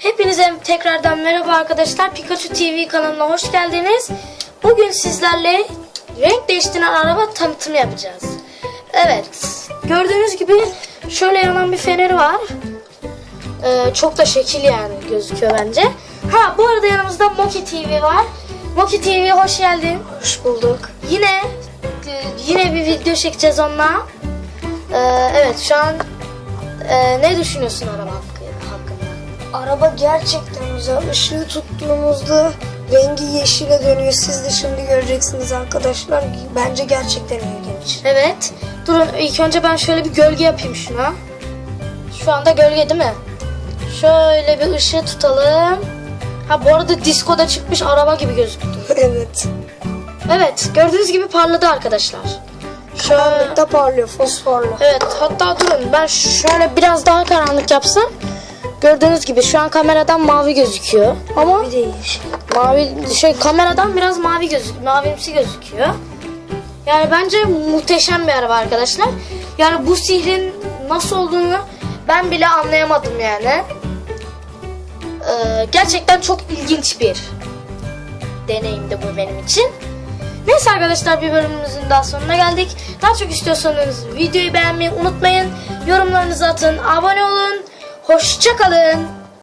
Hepinize tekrardan merhaba arkadaşlar. Pikachu TV kanalına hoş geldiniz. Bugün sizlerle renk değiştiren araba tanıtımı yapacağız. Evet. Gördüğünüz gibi şöyle yanan bir feneri var. Ee, çok da şekil yani gözüküyor bence. Ha bu arada yanımızda Moki TV var. Moki TV hoş geldin. Hoş bulduk. Yine e, yine bir video çekeceğiz onunla. Ee, evet şu an e, ne düşünüyorsun araba hakkı- hakkında? Araba gerçekten güzel. Işığı tuttuğumuzda rengi yeşile dönüyor. Siz de şimdi göreceksiniz arkadaşlar. Bence gerçekten ilginç. Evet. Durun ilk önce ben şöyle bir gölge yapayım şuna. Şu anda gölge değil mi? Şöyle bir ışığı tutalım. Ha bu arada diskoda çıkmış araba gibi gözüktü. evet. Evet gördüğünüz gibi parladı arkadaşlar. Karanlıkta parlıyor. Fosforlu. evet hatta durun ben şöyle biraz daha karanlık yapsam. Gördüğünüz gibi şu an kameradan mavi gözüküyor. Ama Bir de yeşil. mavi şey kameradan biraz mavi gözük mavimsi gözüküyor. Yani bence muhteşem bir araba arkadaşlar. Yani bu sihrin nasıl olduğunu ben bile anlayamadım yani. Ee, gerçekten çok ilginç bir deneyimdi bu benim için. Neyse arkadaşlar bir bölümümüzün daha sonuna geldik. Daha çok istiyorsanız videoyu beğenmeyi unutmayın. Yorumlarınızı atın, abone olun. Hoşçakalın.